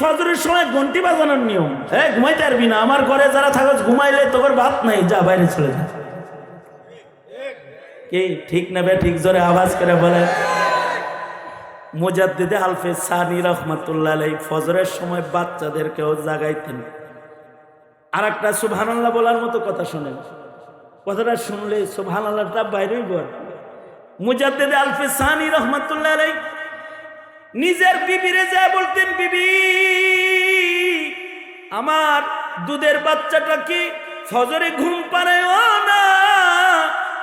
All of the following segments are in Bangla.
ফজরের সময় ঘন্টি বাজানোর নিয়ম। হ্যাঁ ঘুমাইতে পারবি না। আমার ঘরে যারা থাকস ঘুমাইলে তোর ভাত নাই, যা, বাইরে চলে যা। কি, ঠিক নেবে ঠিক জোরে আওয়াজ করে বলে। মুজাদ্দিদে হালফেজ সানি রহমতুল্লাহ আলাই ফজরের সময় বাচ্চাদেরকেও জাগাইতেন। আর একটা সুবহানাল্লাহ বলার মতো কথা শোনেন। কথাটা শুনলে সুবহানাল্লাহটা বাইরেই বল। মুজাদ্দিদে আলফেজ সানি রহমতুল্লাহ আলাই নিজের বিবিরে যা বলতেন, বিবি, আমার দুধের বাচ্চাটা কি ফজরে ঘুম পারে না?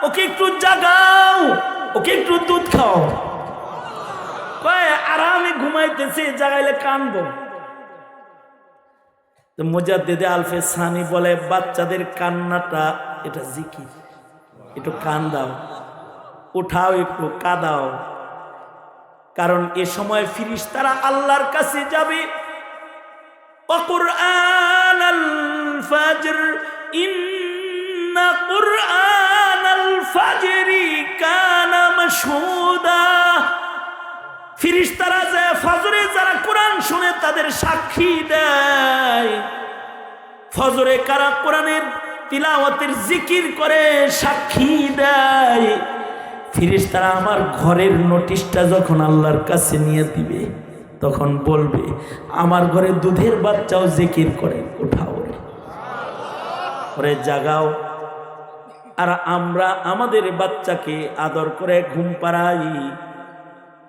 ওকে একটু জাগাও, ওকে একটু দুধ খাও। আরামে ঘুমাইতেছে, জাগাইলে কানবো। তো মুজাদ্দিদে আলফে সানি বলে, বাচ্চাদের কান্নাটা, এটা জিকির। একটু কান দাও, উঠাও, একটু কাদাও। কারণ এ সময় ফিরিস তারা আল্লাহর কাছে যাবে। ফিরিস্তারা যায় ফজরে যারা কোরআন শুনে তাদের সাক্ষী দেয়। ফজরে কারা কোরআনের তিলাওয়াতের জিকির করে সাক্ষী দেয়। ফিরিস্তারা আমার ঘরের নোটিশটা যখন আল্লাহর কাছে নিয়ে দিবে, তখন বলবে, আমার ঘরে দুধের বাচ্চাও জিকির করে, উঠাও জাগাও। আর আমরা আমাদের বাচ্চাকে আদর করে ঘুম পাড়াই।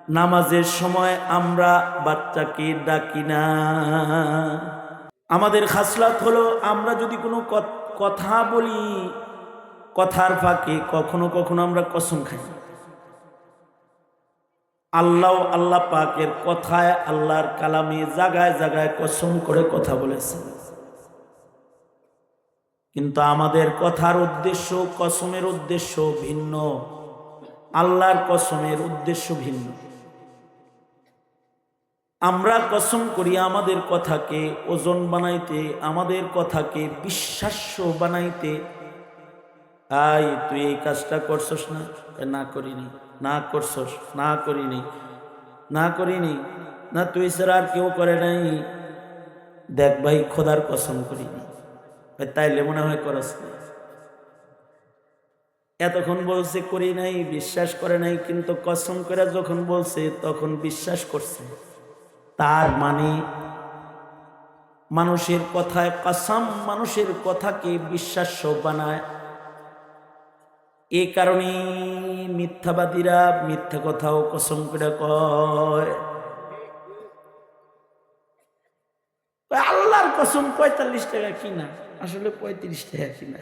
নামাজের সময় আমরা বাচ্চাকে ডাকি না। আমাদের খাসলাত হলো, আমরা যদি কোনো কথা বলি কথার ফাঁকে কখনো কখনো আমরা কসম খাই। আল্লাহ আল্লাহ পাকের কথায় আল্লাহর কালামে জাগায় জাগায় কসম করে কথা বলেছে কিন্তু আমাদের কথার উদ্দেশ্য, কসমের উদ্দেশ্য ভিন্ন। আল্লাহর কসমের উদ্দেশ্য ভিন্ন। আমরা কসম করি আমাদের কথাকে, ওজন বানাইতে, আমাদের কথাকে, বিশ্বাস্য বানাইতে আই তুই এই কাজটা করছস না? না করিনি, না করছস, না করিনি না করিনি। না, তুই ছাড়া আর কেউ করে নাই। দেখ ভাই, খোদার কসম করিনি তাইলে মনে হয় করস এতক্ষণ বলছে, করি নাই, বিশ্বাস করে নাই, কিন্তু কসম করে যখন বলছে, তখন বিশ্বাস করছে। তার মানে মানুষের কথায় কসম, মানুষের কথাকে বিশ্বাস্য বানায়। এই কারণে মিথ্যাবাদীরা মিথ্যা কথাও কসম করে কয়। আল্লাহর কসম পঁয়তাল্লিশ টাকা কিনা? আসলে পঁয়ত্রিশ টাকা কিনা?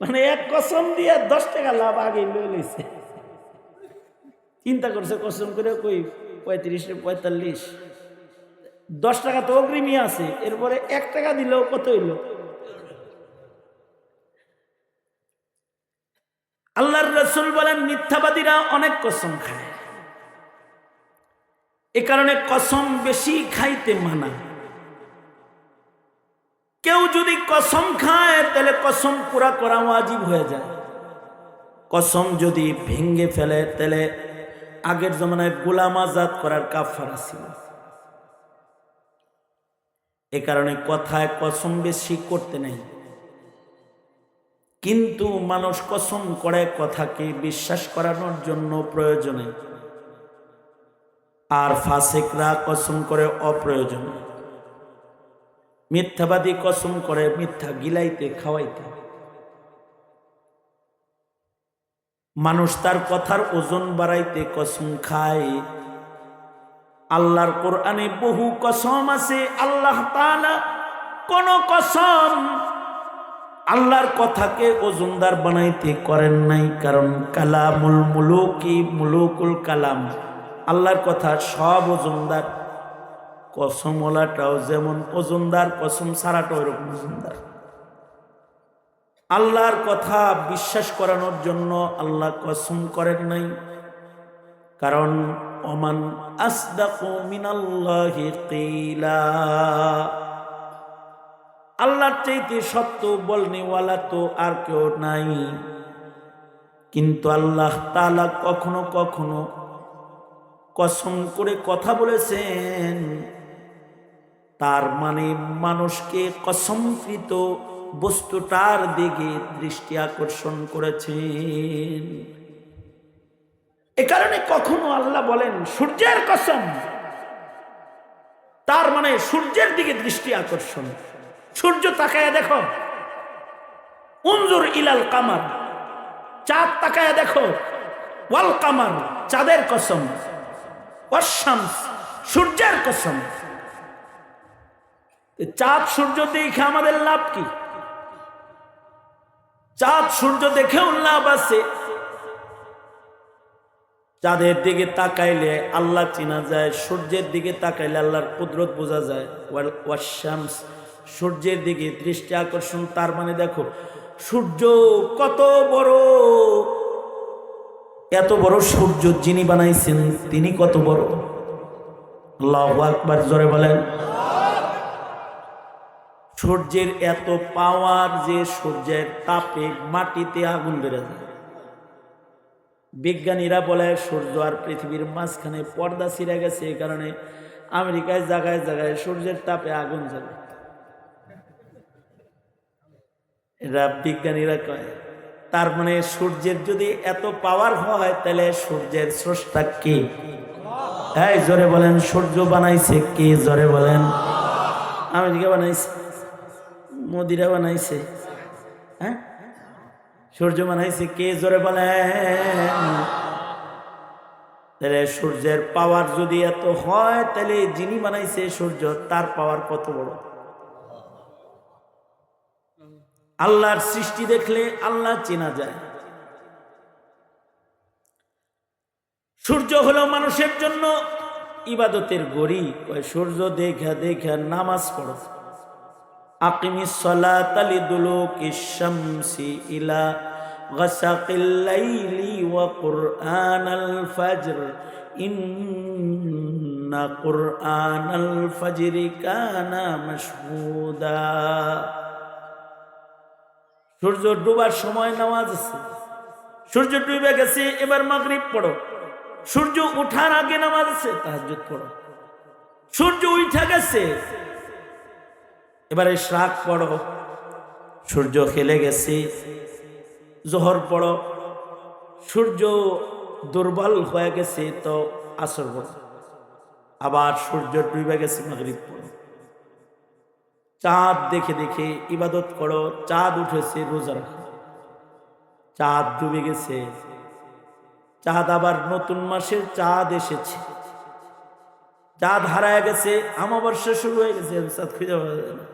মানে এক কসম দিয়ে দশ টাকা লাভ আগে লইছে। চিন্তা করছে কসম করে কই, পঁয়ত্রিশ পঁয়তাল্লিশ? দশ টাকা তো অগ্রিমই আছে, এরপরে এক টাকা দিলেও কত হইল? আল্লাহর রসুল বলেন, মিথ্যাবাদীরা অনেক কসম খায়। এ কারণে কসম বেশি খাইতে মানা। কেউ যদি কসম খায়, তাহলে কসম পুরা করা ওয়াজিব হয়ে যায়। কসম যদি ভেঙ্গে ফেলে, তাহলে আগের জমানায় গোলাম আজাদ করার কাফারা ছিল। এ কারণে কথায় কসম বেশি করতে নেই। কিন্তু মানুষ কসম করে কথাকে বিশ্বাস করানোর জন্য প্রয়োজনে। আর ফাসেকরা কসম করে অপ্রয়োজনে। মিথ্যাবাদী কসম করে মিথ্যা গিলাইতে, খাওয়াইতে। মানুষ তার কথার ওজন বাড়াইতে কসম খায়। আল্লাহর কোরআনে বহু কসম আছে। আল্লাহ কোন কসম আল্লাহর কথাকে ওজনদার বানাইতে করেন নাই, কারণ কালামুল মুলুকি মুলুকুল কালাম। আল্লাহর কথা সব ওজনদার। কসমলাটাও যেমন ওজনদার, কসম সারাটাও এরকম ওজনদার। আল্লাহর কথা বিশ্বাস করানোর জন্য আল্লাহ কসম করেন নাই, কারণ ওমান আসদাকু মিনাল্লাহি কিলা। আল্লাহর চাইতে সত্য বলনেওয়ালা তো আর কেউ নাই। কিন্তু আল্লাহ তালা কখনো কখনো কসম করে কথা বলেছেন, তার মানে মানুষকে কসমকৃত বস্তুটার দিকে দৃষ্টি আকর্ষণ করেছেন। এ কারণে কখনো আল্লাহ বলেন, সূর্যের কসম। তার মানে সূর্যের দিকে দৃষ্টি আকর্ষণ। সূর্য তাকায় দেখো। উনজুর ইলাল কামার, চাঁদ তাকায় দেখো। ওয়াল কামার, চাঁদের কসম। ওয়াশামস সূর্যের কসম। চাঁদ সূর্য দেখে আমাদের লাভ কি? চাঁদ সূর্য দেখেও লাভ আছে। চাঁদের দিকে তাকাইলে আল্লাহ চিনা যায়, সূর্যের দিকে তাকাইলে আল্লাহর কুদরত বোঝা যায়। ওয়াল- ওয়াশামস সূর্যের দিকে দৃষ্টি আকর্ষণ, তার মানে দেখো, সূর্য কত বড়, এত বড় সূর্য যিনি বানাইছেন, তিনি কত বড়? আল্লাহ জোরে বলেন। সূর্যের এত পাওয়ার যে সূর্যের তাপে মাটিতে আগুন বেড়ে যায়। বিজ্ঞানীরা বলে, সূর্য আর পৃথিবীর মাঝখানে পর্দা ছিঁড়ে গেছে, এই কারণে আমেরিকায় জায়গায় জায়গায় সূর্যের তাপে আগুন জ্বলে। এরা বিজ্ঞানীরা কয়, তার মানে সূর্যের যদি এত পাওয়ার হয়, তাহলে সূর্যের স্রষ্টা কে? হ্যাঁ জোরে বলেন, সূর্য বানাইছে কে? জোরে বলেন। আমেরিকা বানাইছে, মোদিরা বানাইছে হ্যাঁ? সূর্য বানাইছে কে? জোরে বলেন। তাহলে সূর্যের পাওয়ার যদি এত হয়, তাহলে যিনি বানাইছে সূর্য, তার পাওয়ার কত বড়? আল্লাহর সৃষ্টি দেখলে আল্লাহ চেনা যায়। সূর্য হলো মানুষের জন্য ইবাদতের গড়ি কয়, সূর্য দেখা দেখা নামাজ পড়ো। আকিমি সলাতালি দুলুকি শামসি ইলা গাসাকিল লাইলি ওয়া কুরআনাল ফাজর। ইন্না কুরআনাল ফাজরি কানা মাশহুদা। সূর্য ডুবার সময় নামাজ আছে। সূর্য ডুবে গেছে, এবার মাগরিব পড়ো। সূর্য উঠার আগে নামাজ আছে, তাহাজ্জুদ পড়ো। সূর্য উঠে গেছে, এবারে শ্রাক পড়ো। সূর্য খেলে গেছে, জোহর পড়ো। সূর্য দুর্বল হয়ে গেছে, তো আসর পড়ো। আবার সূর্য ডুবে গেছে, মাগরিব পড়ো। চাঁদ দেখে দেখে ইবাদত করো, চাঁদ উঠেছে, রোজা রাখো। চাঁদ ডুবে গেছে। চাঁদ আবার নতুন মাসের চাঁদ এসেছে। চাঁদ হারায় গেছে আমাবর্ষা শুরু হয়ে গেছে, চাঁদ খুঁজে পাওয়া।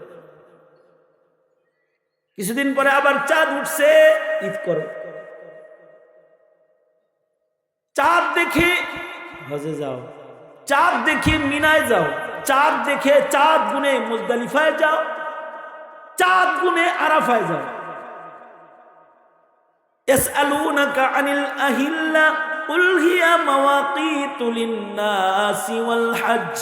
কিছুদিন পরে আবার চাঁদ উঠছে, ঈদ করো। চাঁদ দেখে হজে যাও। চাঁদ দেখে মিনায় যাও। চাঁদ দেখে চাঁদ গুনে মুজদালিফায় যাও চাঁদ গুনে আরাফায় যাও يسألونك عن الأهلة قل هي مواقيت للناس والحج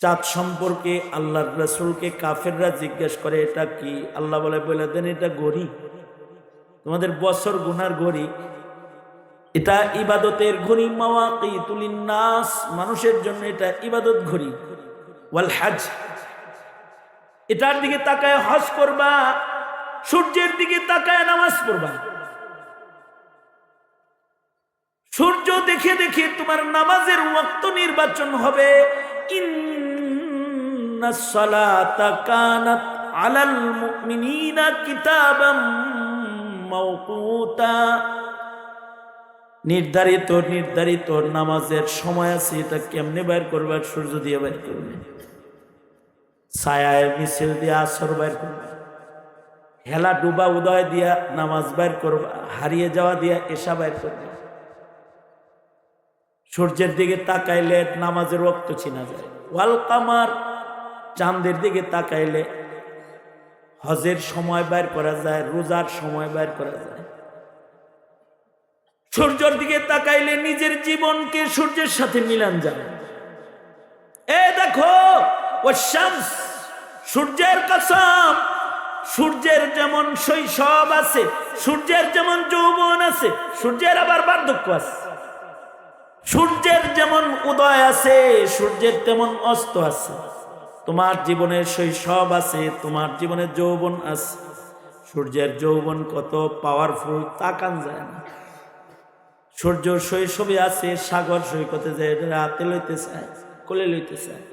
চাঁদ সম্পর্কে আল্লাহর রসুলকে কাফেররা জিজ্ঞেস করে এটা কি আল্লাহ বলে বলে দেন এটা গড়ি তোমাদের বছর গুনার ঘড়ি এটা ইবাদতের ঘড়ি মাওয়াকি তুলিন নাস মানুষের জন্য এটা ইবাদত ঘড়ি। ওয়াল হাজ। এটার দিকে তাকায় হজ করবা, সূর্যের দিকে তাকায় নামাজ পড়বা। সূর্য দেখে দেখে তোমার নামাজের ওয়াক্ত নির্বাচন হবে। আলাল মুমিনিনা কিতাবাম মাওকুতা। নির্ধারিত নির্ধারিত নামাজের সময় আছে, এটা কেমনে বাইর করবে? সূর্য দিয়ে বাইর করবে। ছায়ায় মিছিল দিয়ে আসর বাইর করবে। হেলা ডুবা উদয় দিয়া নামাজ বাইর করবা, হারিয়ে যাওয়া দিয়া এসা বাইর করবে। সূর্যের দিকে তাকাইলে নামাজের রক্ত চিনা যায়। ওয়াল কামার চাঁদের দিকে তাকাইলে হজের সময় বাইর করা যায়, রোজার সময় বাইর করা যায়। সূর্যের দিকে তাকাইলে নিজের জীবনকে সূর্যের সাথে মিলান যায় এ দেখো, ও শামস, সূর্যের কসম, সূর্যের যেমন শৈশব আছে, সূর্যের যেমন যৌবন আছে, সূর্যের আবার বার্ধক্য আছে। সূর্যের যেমন উদয় আছে, সূর্যের তেমন অস্ত আছে। তোমার জীবনের শৈশব আছে, তোমার জীবনের যৌবন আছে। সূর্যের যৌবন কত পাওয়ারফুল তাকান যায় না। সূর্য শৈশবে আছে, সাগর সৈকতে যায় রাতে লইতে চায় কোলে লইতে চায়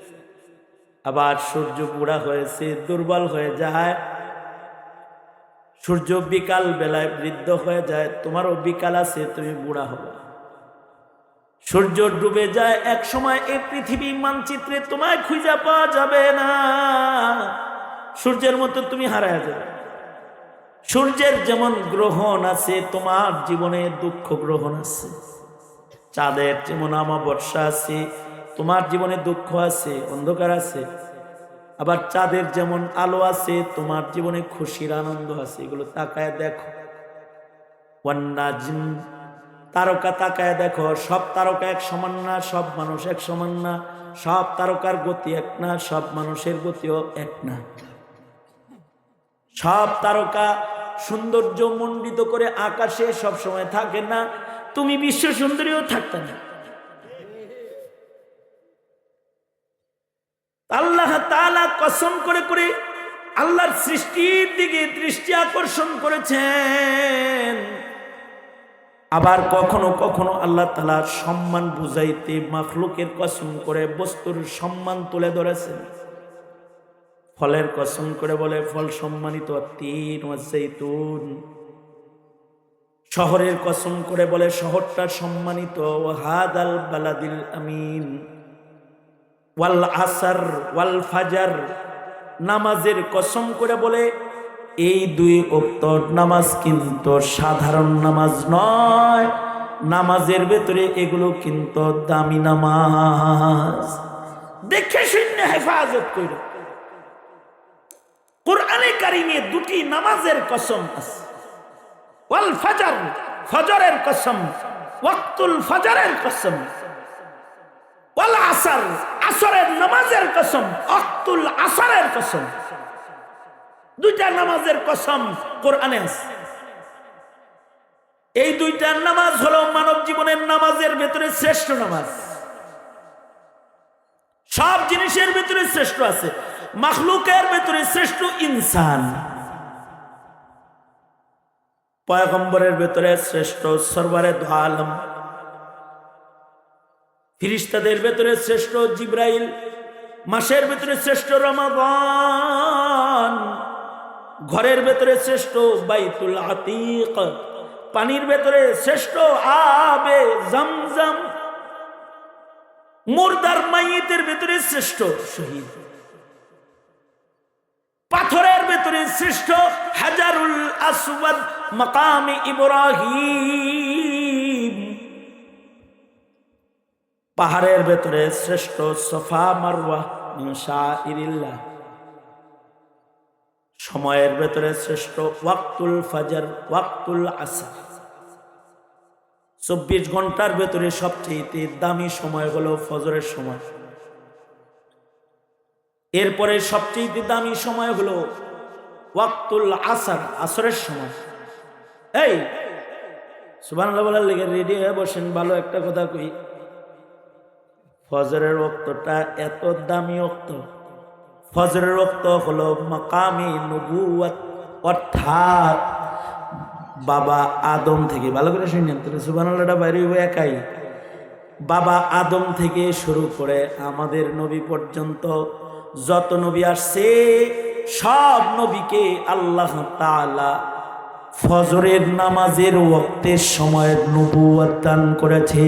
আবার সূর্য বুড়া হয়েছে, দুর্বল হয়ে যায়। সূর্য বিকাল বেলায় বৃদ্ধ হয়ে যায়, তোমারও বিকাল আছে, তুমি বুড়া হবে সূর্য ডুবে যায় এক সময় এই পৃথিবী মানচিত্রে তোমায় খুঁজে পাওয়া যাবে না। সূর্যের মতো তুমি হারায় যাবে। সূর্যের যেমন গ্রহণ আছে, তোমার জীবনে দুঃখ গ্রহণ আছে। চাঁদের যেমন আমাবর্ষা আছে, তোমার জীবনে দুঃখ আছে, অন্ধকার আছে। আবার চাঁদের যেমন আলো আছে, তোমার জীবনে খুশির আনন্দ আছে। এগুলো তাকায় দেখো। তারকা তাকায় দেখো। সব তারকা এক সমান না, সব মানুষ এক সমান না। সব তারকার গতি এক না, সব মানুষের গতিও এক না। সব তারকা সৌন্দর্য মণ্ডিত করে আকাশে সব সময় থাকে না। তুমি বিশ্ব সুন্দরীও থাকতে না। আল্লাহ তাআলা কসম করে করে আল্লাহর সৃষ্টির দিকে দৃষ্টি আকর্ষণ করেছেন। আবার কখনো কখনো আল্লাহ তালার সম্মান বুঝাইতে মাখলুকের কসম করে বস্তুর সম্মান তুলে ধরেছেন। ফলের কসম করে বলে, ফল সম্মানিত তিন জৈতুন শহরের কসম করে বলে, শহরটা সম্মানিত হাদ আল বালাদিল আমিন। ওয়াল আসার, ওয়াল ফাজার, নামাজের কসম করে বলে, এই দুই উক্ত নামাজ কিন্তু সাধারণ নামাজ নয়। নামাজের ভেতরে এগুলো কিন্তু দামি নামাজ। দেখে শূন্য হেফাজত করে কোরআনে কারিমে দুটি নামাজের কসম ওয়াল ফাজার, ফজরের কসম, ওয়াক্তুল ফজরের কসম, ওয়াল আসর, আসরের নামাজের কসম অক্তুল আসরের কসম। দুইটা নামাজের কসম কোরআনে আছে। এই দুইটা নামাজ হলো মানব জীবনের নামাজের ভেতরে শ্রেষ্ঠ নামাজ। সব জিনিসের ভেতরে শ্রেষ্ঠ আছে। মাখলুকের ভেতরে শ্রেষ্ঠ ইনসান। পয়গম্বরের ভেতরে শ্রেষ্ঠ সরবারে আলম। ফিরিস্তাদের ভেতরে শ্রেষ্ঠ জিব্রাইল। মাসের ভেতরে শ্রেষ্ঠ রমাবান ঘরের ভেতরে শ্রেষ্ঠ বাইতুল আতিক। পানির ভেতরে শ্রেষ্ঠ আবে জমজম। মুর্দার মাইয়েতের ভেতরে শ্রেষ্ঠ শহীদ। পাথরের ভেতরে শ্রেষ্ঠ হাজারুল আসওয়াদ মাকামে ইব্রাহিম। পাহাড়ের ভেতরে শ্রেষ্ঠ সফা মারওয়া সময়ের ভেতরে শ্রেষ্ঠ ওয়াক্তুল ফাজার, ওয়াক্তুল আসর। চব্বিশ ঘণ্টার ভেতরে সবচেয়ে দামি সময় হলো ফজরের সময়। এরপরে সবচেয়ে দামি সময় হলো ওয়াক্তুল আসার, আসরের সময়। এই সুবান বলার লেগে রেডি হয়ে বসেন, ভালো একটা কথা কই। ফজরের রক্তটা এত দামি রক্ত ফজরের রক্ত হলো মাকামি নবুয়াত অর্থাৎ বাবা আদম থেকে, ভালো করে শুনলেন তাহলে সুবানাল্লাহটা বাইরে একাই। বাবা আদম থেকে শুরু করে আমাদের নবী পর্যন্ত যত নবী আসছে, সব নবীকে আল্লাহ তাআলা ফজরের নামাজের ওক্তের সময় নবুয়াত দান করেছে।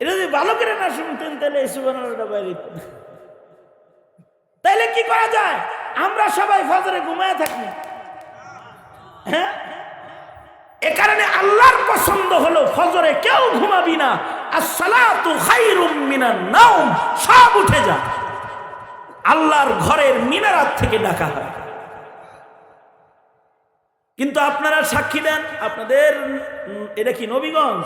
এটা যদি ভালো করে না শুনতেন, তাহলে তাইলে কি করা যায়? আমরা সবাই ফজরে ঘুমায় থাকি। হ্যাঁ? এ কারণে আল্লাহর পছন্দ হলো ফজরে কেউ ঘুমাবি না। সব উঠে যা আল্লাহর ঘরের মিনারাত থেকে ডাকা হয়। কিন্তু আপনারা সাক্ষী দেন, আপনাদের এটা কি নবীগঞ্জ?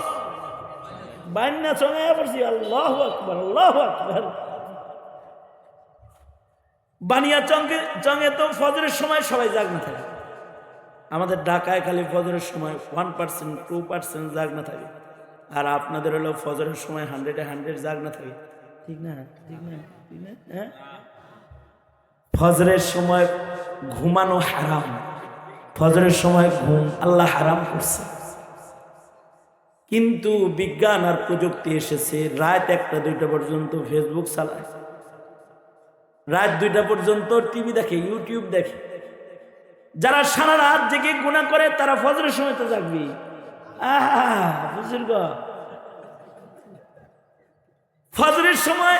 বান্যা চঙে আল্লাহ আকবর আল্লাহ আকবর। বানিয়া চঙ্গে চঙ্গে তো ফজরের সময় সবাই জাগ্ন থাকে। আমাদের ঢাকায় খালি ফজরের সময় ওয়ান পার্সেন্ট টু পার্সেন্ট জাগ না থাকে। আর আপনাদের হলো ফজরের সময় হান্ড্রেডে হান্ড্রেড জাগ না থাকে। ঠিক না? ঠিক না? ঠিক না? হ্যাঁ? ফজরের সময় ঘুমানো হারাম। ফজরের সময় ঘুম আল্লাহ হারাম করছে। কিন্তু বিজ্ঞান আর প্রযুক্তি এসেছে, রাত একটা দুইটা পর্যন্ত ফেসবুক চালায়। রাত দুইটা পর্যন্ত টিভি দেখে ইউটিউব দেখে। যারা সারা রাত জেগে গুণা করে, তারা ফজরের সময় তো জাগবি ফজরের সময়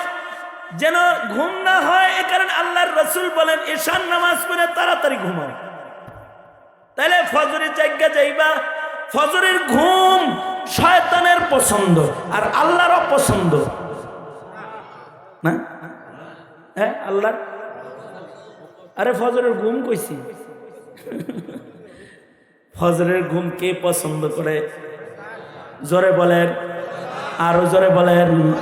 যেন ঘুম না হয়, এ কারণে আল্লাহর রসুল বলেন, ঈশান নামাজ পড়ে তাড়াতাড়ি ঘুমাও। তাহলে ফজরের জায়গা যাইবা, ফজরের ঘুম শয়তানের পছন্দ আর আল্লাহরও পছন্দ। না? হ্যাঁ আল্লাহর? আরে ফজরের ঘুম কইছি। ফজরের ঘুম কে পছন্দ করে? জোরে বলেন। আরও জোরে বলেন।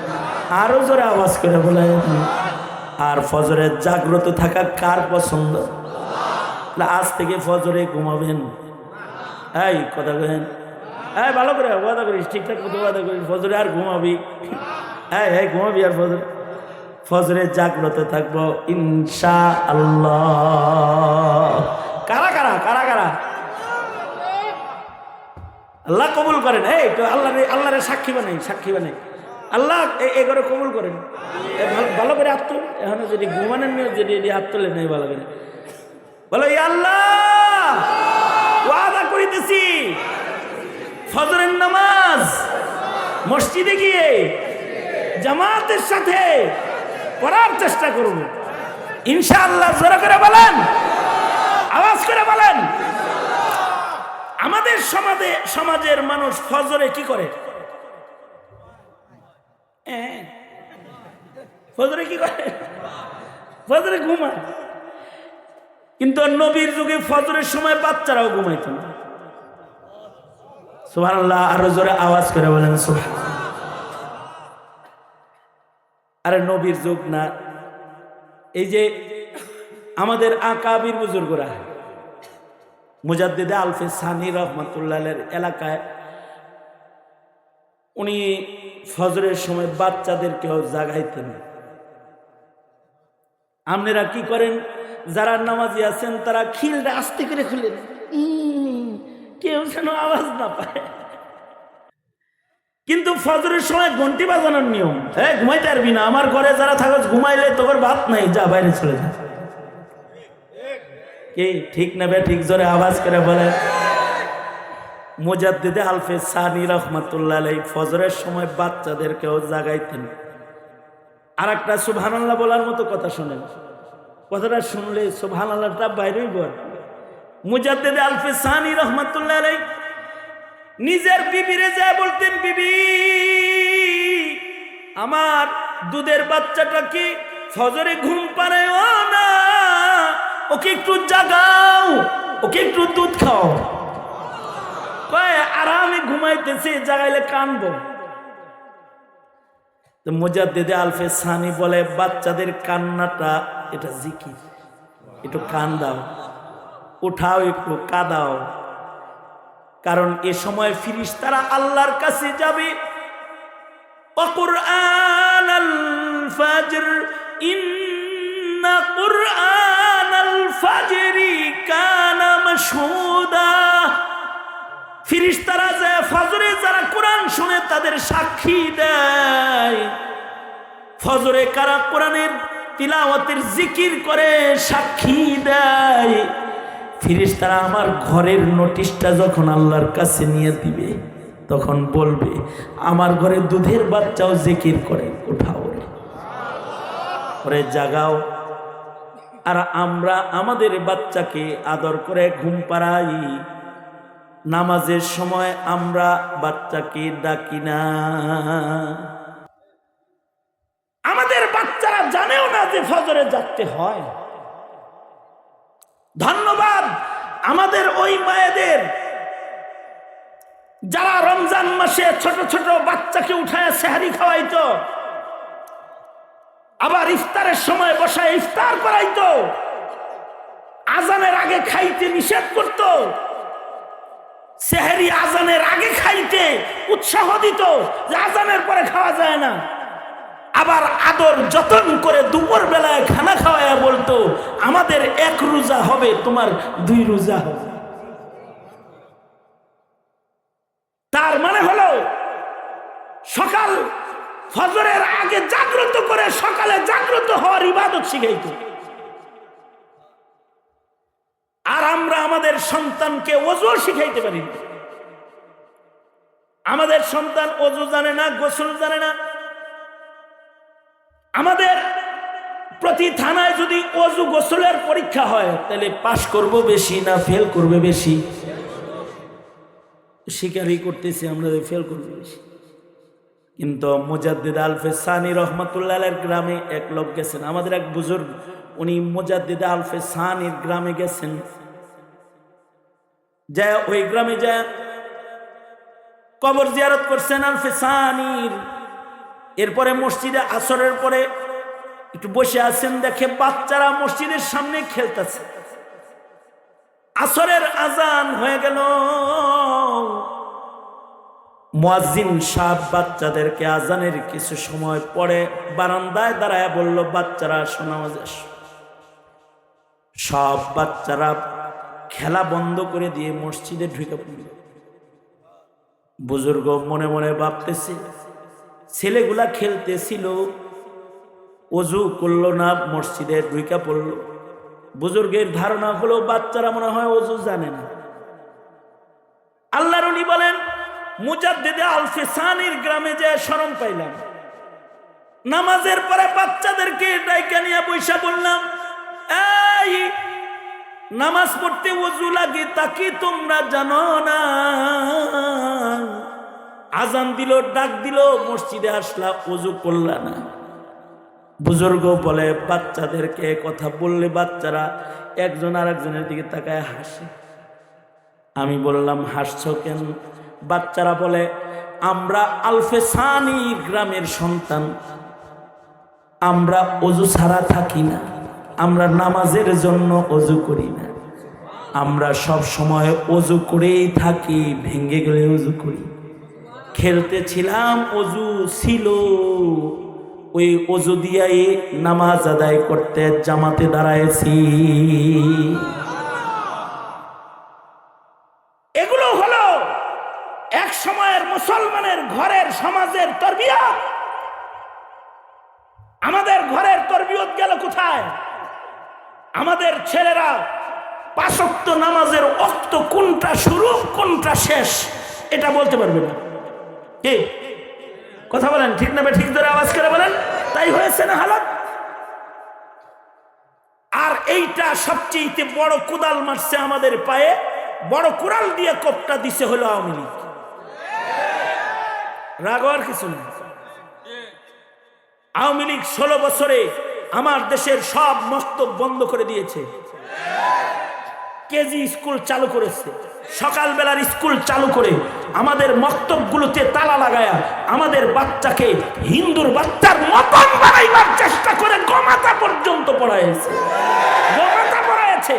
আরও জোরে আওয়াজ করে বলেন। আর ফজরের জাগ্রত থাকা কার পছন্দ? আজ থেকে ফজরে ঘুমাবেন। এই, কথা কেন এই, ভালো করে ওয়াদা করিস, ঠিকঠাক মতো ওয়াদা করিস। ফজরে আর ঘুমাবি। এই হ্যাঁ ঘুমাবি আর ফজরে। ফজরে জাগ্রত থাকব ইনশা আল্লাহ কারা কারা কারা কারা? আল্লাহ কবুল করেন। এই, তো আল্লাহ আল্লাহরে সাক্ষী বানাই সাক্ষী বানাই। আল্লাহ এ- এ করে কবুল করেন। ভালো- করে তুল এখন যদি ঘুমানোর নিয়ে যদি এটি হাত তুলে নেই ভালো করে। বলো "ইয়া আল্লাহ, ওয়াদা করিতেছি। ফজরের নামাজ মসজিদে গিয়ে জামাতের সাথে পড়ার চেষ্টা করব। ইনশাআল্লাহ জোরে করে বলেন, আওয়াজ করে বলেন আমাদের সমাজে, সমাজের মানুষ ফজরে কি করে। ফজরে কি করে? ফজরে ঘুমায়। কিন্তু নবীর যুগে ফজরের সময় বাচ্চারাও ঘুমাইত না। সুবহানাল্লাহ, আরও জোরে আওয়াজ করে বলেন, সুবহান। আরে নবীর যুগ না, এই যে আমাদের আকাবির বুজুর্গরা। মুজাদ্দিদে আলফে সানি রহমতুল্লাহের এলাকায় উনি ফজরের সময় বাচ্চাদেরকেও জাগাইতেন। আপনারা কি করেন? যারা নামাজি আছেন, তারা খিলটা আস্তে করে খুলেন। কেউ যেন আওয়াজ না পায়। কিন্তু ফজরের সময় ঘন্টি বাজানোর নিয়ম হ্যাঁ ঘুমাইতে পারবি না, আমার ঘরে যারা থাকো, ঘুমাইলে তোর ভাত নাই, যা, বাইরে চলে যা। কি ঠিক নেবে ঠিক জোরে আওয়াজ করে বলে। মুজাদ্দিদে আলফে সানি রহমাতুল্লাহ আলাই ফজরের সময় বাচ্চাদেরকেও জাগাইতেন। আর একটা সুবহানাল্লাহ বলার মতো কথা শোনেন। কথাটা শুনলে সুবহানাল্লাহটা বাইরেই বল। মুজাদ্দিদে আলফে সানি রহমাতুল্লাহ আলাই নিজের বিবিরে যা বলতেন, বিবি, আমার দুধের বাচ্চাটা কি ফজরে ঘুম পারে না? ওকে একটু জাগাও, ওকে একটু দুধ খাও। আরামে ঘুমাইতেছে জাগাইলে আলফে সানি বলে, বাচ্চাদের কান্নাটা, এটা জিকি একটু কান দাও, উঠাও একটু, কাদাও। কারণ এ সময় ফিরিস তারা আল্লাহর কাছে যাবে। অকুরআন আল ফাজর ইন্না কুরআন ফাজেরি কানাম সুদা ফিরিস তারা যে ফজরে যারা কোরআন শুনে তাদের সাক্ষী দেয়। ফজরে কারা কোরআনের তিলাওয়াতের জিকির করে সাক্ষী দেয়। ফিরিস্তারা আমার ঘরের নোটিশটা যখন আল্লাহর কাছে নিয়ে দিবে, তখন বলবে, আমার ঘরে দুধের বাচ্চাও জিকির করে, উঠাও করে জাগাও। আর আমরা আমাদের বাচ্চাকে আদর করে ঘুম পাড়াই। নামাজের সময় আমরা বাচ্চাকে ডাকি না। আমাদের বাচ্চারা জানেও না যে ফজরে যাচ্ছে হয়। ধন্যবাদ আমাদের ওই মায়েদের। যারা রমজান মাসে ছোট ছোট বাচ্চাকে উঠায় সেহারি খাওয়াইতো আবার ইফতারের সময় বসায় ইফতার করাইতো। আজানের আগে খাইতে নিষেধ করত। সেহেরি আজানের আগে খাইতে উৎসাহ দিত যে আজানের পরে খাওয়া যায় না। আবার আদর যতন করে দুপুর বেলায় খানা খাওয়ায় বলতো, আমাদের এক রোজা হবে, তোমার দুই রোজা হবে। তার মানে হলো, সকাল ফজরের আগে জাগ্রত করে সকালে জাগ্রত হওয়ার ইবাদত শিখাইত। আর আমরা আমাদের সন্তানকে ওজু শিখাইতে পারি আমাদের সন্তান ওজু জানে না, গোসল জানে না। আমাদের প্রতি থানায় যদি অজু গোসলের পরীক্ষা হয়, তাহলে পাশ করব বেশি না ফেল করবে বেশি? শিকারই করতেছি আমরা ফেল করব বেশি। কিন্তু মুজাদ্দিদ আলফে সানি রহমতুল্লাহ গ্রামে এক লোক গেছেন। আমাদের এক বুজুর্গ, উনি মুজাদ্দিদ আলফে সানির গ্রামে গেছেন। যায় ওই গ্রামে যায় কবর জিয়ারত করছেন আলফে সানির এরপরে মসজিদে আসরের পরে একটু বসে আছেন, দেখে বাচ্চারা মসজিদের সামনে খেলতেছে। আসরের আজান হয়ে গেল। মুয়াজ্জিন সাহ বাচ্চাদেরকে আজানের কিছু সময় পরে বারান্দায় দাঁড়ায় বলল, বাচ্চারা শোনামাজ সব বাচ্চারা খেলা বন্ধ করে দিয়ে মসজিদে ঢুকে পড়ল। বুজুর্গ মনে মনে ভাবতেছে, ছেলেগুলা খেলতেছিল, অজু করল না, মসজিদে ঢুকা পড়ল। বুজুর্গের ধারণা হলো, বাচ্চারা মনে হয় অজু জানে না। আল্লাহর উনি বলেন মুজাদ্দিদে আলফে সানির গ্রামে যে শরম পাইলাম। নামাজের পরে বাচ্চাদেরকে ডাইকা নিয়ে বৈশা বললাম, এই, নামাজ পড়তে ওজু লাগে তা কি তোমরা জানো না? আজান দিল, ডাক দিল, মসজিদে আসলা ওজু করলা না। বুজুর্গ বলে, বাচ্চাদেরকে কথা বললে বাচ্চারা একজন আর একজনের দিকে তাকায় হাসে। আমি বললাম, হাসছ কেন? বাচ্চারা বলে, আমরা আলফে সানি গ্রামের সন্তান। আমরা অজু ছাড়া থাকি না। আমরা নামাজের জন্য অজু করি না। আমরা সব সময় অজু করেই থাকি ভেঙ্গে গেলে অজু করি। খেলতে ছিলাম অজু ছিল। ওই অজু দিয়াই নামাজ আদায় করতে জামাতে দাঁড়াইছি এগুলো হলো এক সময়ের মুসলমানের ঘরের সমাজের তরবিয়া আমাদের ঘরের তরবিয়ত গেল কোথায়? আমাদের ছেলেরা পাশক্ত নামাজের অক্ত কোনটা শুরু, কোনটা শেষ, এটা বলতে পারবে না। কি? কথা বলেন, ঠিক না ঠিক ধরে আওয়াজ করে বলেন, তাই হয়েছে না হালত? আর এইটা সবচেয়ে বড় কুদাল মারছে আমাদের পায়ে, বড় কুড়াল দিয়ে কোপটা দিছে হলো আওয়ামী লীগ। রাগ আর কিছু নেই। আওয়ামী লীগ ষোলো বছরে আমার দেশের সব মস্তব বন্ধ করে দিয়েছে। কেজি স্কুল চালু করেছে। সকালবেলার স্কুল চালু করে আমাদের মক্তবগুলোতে তালা লাগায়া আমাদের বাচ্চাকে হিন্দুর বাচ্চার মতন বানাইবার চেষ্টা করে গমাতা পর্যন্ত পড়াইছে। গমাতা পড়াইছে।